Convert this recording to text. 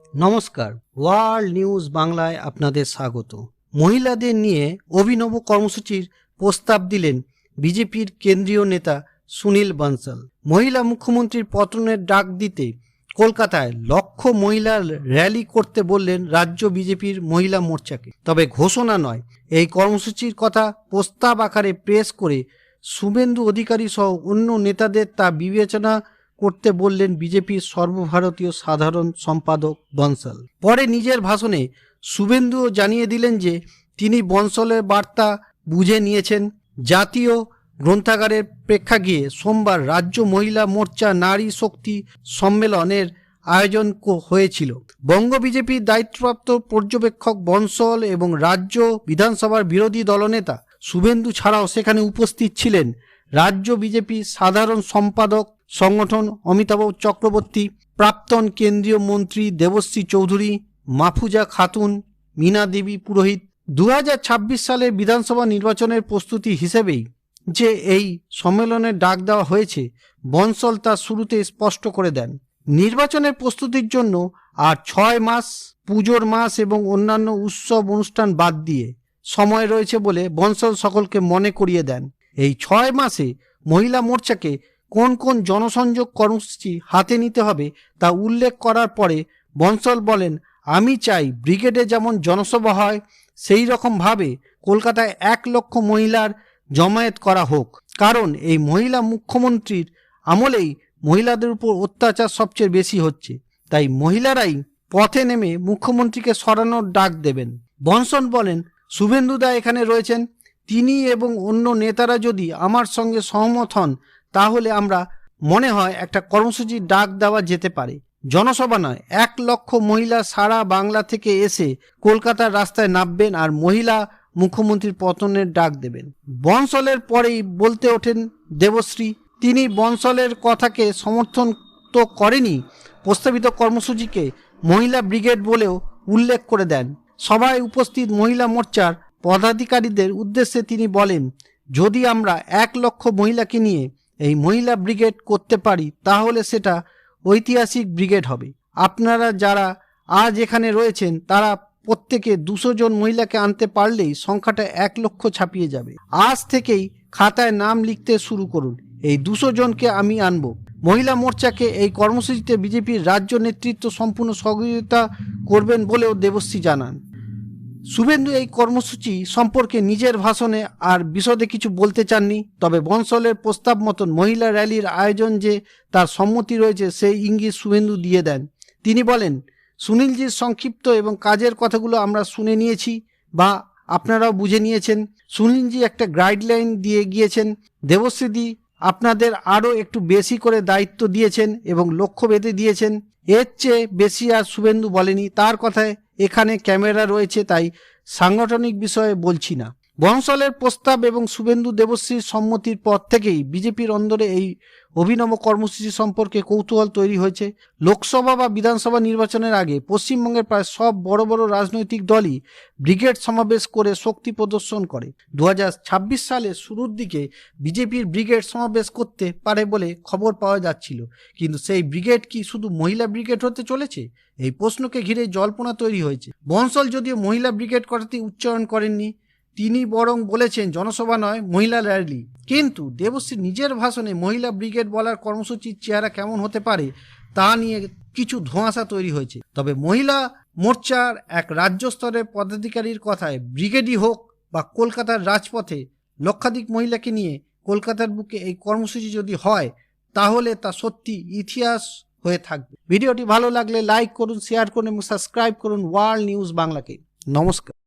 নমস্কার, world news বাংলায় আপনাদের স্বাগত। মহিলাদের নিয়ে অভিনব কর্মসূচির প্রস্তাব দিলেন বিজেপির কেন্দ্রীয় নেতা সুনীল বানসাল। মহিলা মুখ্যমন্ত্রীর পতনের ডাক দিতে কলকাতায় লক্ষ মহিলার র্যালি করতে বললেন রাজ্য বিজেপির মহিলা মোর্চাকে। তবে ঘোষণা নয়, এই কর্মসূচির কথা প্রস্তাব আকারে প্রেস করে শুভেন্দু অধিকারী সহ অন্য নেতাদের তা বিবেচনা করতে বললেন বিজেপির সর্বভারতীয় সাধারণ সম্পাদক বনসল। পরে নিজের ভাষণে শুভেন্দুও জানিয়ে দিলেন যে, তিনি বনসলের বার্তা বুঝে নিয়েছেন। জাতীয় গ্রন্থাগারের প্রেক্ষাগৃহে সোমবার রাজ্য মহিলা মোর্চা নারী শক্তি সম্মেলনের আয়োজন হয়েছিল। বঙ্গ বিজেপির দায়িত্বপ্রাপ্ত পর্যবেক্ষক বনসল এবং রাজ্য বিধানসভার বিরোধী দলনেতা শুভেন্দু ছাড়াও সেখানে উপস্থিত ছিলেন। রাজ্য বিজেপি সাধারণ সম্পাদক সংগঠন অমিতাভ চক্রবর্তী, প্রাক্তন কেন্দ্রীয় মন্ত্রী দেবশ্রী চৌধুরী, মাফুজা খাতুন, মীনা দেবী পুরোহিত দু সালের বিধানসভা নির্বাচনের প্রস্তুতি হিসেবেই যে এই সম্মেলনের ডাক দেওয়া হয়েছে, বনসল তা শুরুতে স্পষ্ট করে দেন। নির্বাচনের প্রস্তুতির জন্য আর ছয় মাস, পুজোর মাস এবং অন্যান্য উৎসব অনুষ্ঠান বাদ দিয়ে সময় রয়েছে বলে বনসল সকলকে মনে করিয়ে দেন। এই ছয় মাসে মহিলা মোর্চাকে কোন কোন জনসংযোগ কর্মসূচি হাতে নিতে হবে তা উল্লেখ করার পরে বনসল বলেন, আমি চাই ব্রিগেডে যেমন জনসভা হয়, সেই রকমভাবে কলকাতায় এক লক্ষ মহিলার জমায়েত করা হোক। কারণ এই মহিলা মুখ্যমন্ত্রীর আমলেই মহিলাদের উপর অত্যাচার সবচেয়ে বেশি হচ্ছে। তাই মহিলারাই পথে নেমে মুখ্যমন্ত্রীকে সরানোর ডাক দেবেন। বনসন বলেন শুভেন্দুদা এখানে রয়েছেন। তিনি এবং অন্য নেতারা যদি আমার সঙ্গে সহমত হন তাহলে আমরা, মনে হয় একটা কর্মসূচির ডাক দেওয়া যেতে পারে। জনসভা নয়, এক লক্ষ মহিলা সারা বাংলা থেকে এসে কলকাতার রাস্তায় নামবেন আর মহিলা মুখ্যমন্ত্রীর পতনের ডাক দেবেন। বনসলের পরেই বলতে ওঠেন দেবশ্রী, তিনি বনসলের কথাকে সমর্থন তো করেনি, প্রস্তাবিত কর্মসূচিকে মহিলা ব্রিগেড বলেও উল্লেখ করে দেন। সভায় উপস্থিত মহিলা মোর্চার পদাধিকারীদের উদ্দেশ্যে তিনি বলেন, যদি আমরা এক লক্ষ মহিলাকে নিয়ে এই মহিলা ব্রিগেড করতে পারি, তাহলে সেটা ঐতিহাসিক ব্রিগেড হবে। আপনারা যারা আজ এখানে রয়েছেন, তারা প্রত্যেকে দুশো জন মহিলাকে আনতে পারলেই সংখ্যাটা এক লক্ষ ছাপিয়ে যাবে। আজ থেকেই খাতায় নাম লিখতে শুরু করুন। এই দুশো জনকে আমি আনব। মহিলা মোর্চাকে এই কর্মসূচিতে বিজেপির রাজ্য নেতৃত্ব সম্পূর্ণ সহযোগিতা করবেন বলেও দেবশ্রী জানান। শুভেন্দু এই কর্মসূচি সম্পর্কে নিজের ভাষণে আর বিশদে কিছু বলতে চাননি, তবে বনসলের প্রস্তাব মতন মহিলা র্যালির আয়োজন যে তার সম্মতি রয়েছে সেই ইঙ্গিত শুভেন্দু দিয়ে দেন। তিনি বলেন, সুনীলজির সংক্ষিপ্ত এবং কাজের কথাগুলো আমরা শুনে নিয়েছি বা আপনারাও বুঝে নিয়েছেন। সুনীলজি একটা গাইডলাইন দিয়ে গিয়েছেন, দেবশ্রীদি, আপনাদের আরও একটু বেশি করে দায়িত্ব দিয়েছেন এবং লক্ষ্য বেঁধে দিয়েছেন। এর চেয়ে বেশি আর শুভেন্দু বলেনি। তার কথায় এখানে ক্যামেরা রয়েছে তাই সাংগঠনিক বিষয়ে বলছি না। বনসলের প্রস্তাব এবং শুভেন্দু দেবশ্রীর সম্মতির পর থেকেই বিজেপির অন্দরে এই অভিনব কর্মসূচি সম্পর্কে কৌতূহল তৈরি হয়েছে। লোকসভা বা বিধানসভা নির্বাচনের আগে পশ্চিমবঙ্গের প্রায় সব বড় বড় রাজনৈতিক দলই ব্রিগেড সমাবেশ করে শক্তি প্রদর্শন করে। দু সালের শুরুর দিকে বিজেপির ব্রিগেড সমাবেশ করতে পারে বলে খবর পাওয়া যাচ্ছিল। কিন্তু সেই ব্রিগেড কি শুধু মহিলা ব্রিগেড হতে চলেছে? এই প্রশ্নকে ঘিরে জল্পনা তৈরি হয়েছে। বনসল যদিও মহিলা ব্রিগেড কথাটি উচ্চারণ করেননি তিনি বরং বলেছেন, জনসভা নয়, মহিলা র্যালি। কিন্তু দেবশ্রী নিজের ভাষণে মহিলা ব্রিগেড বলার কর্মসূচির চেহারা কেমন হতে পারে তা নিয়ে কিছু ধোঁয়াশা তৈরি হয়েছে। তবে মহিলা মোর্চার এক রাজ্য স্তরের পদাধিকারীর কথায়, ব্রিগেডই হোক বা কলকাতার রাজপথে লক্ষাধিক মহিলাকে নিয়ে কলকাতার বুকে এই কর্মসূচি যদি হয়, তাহলে তা সত্যি ইতিহাস হয়ে থাকবে। ভিডিওটি ভালো লাগলে লাইক করুন, শেয়ার করুন এবং সাবস্ক্রাইব করুন ওয়ার্ল্ড নিউজ বাংলাকে। নমস্কার।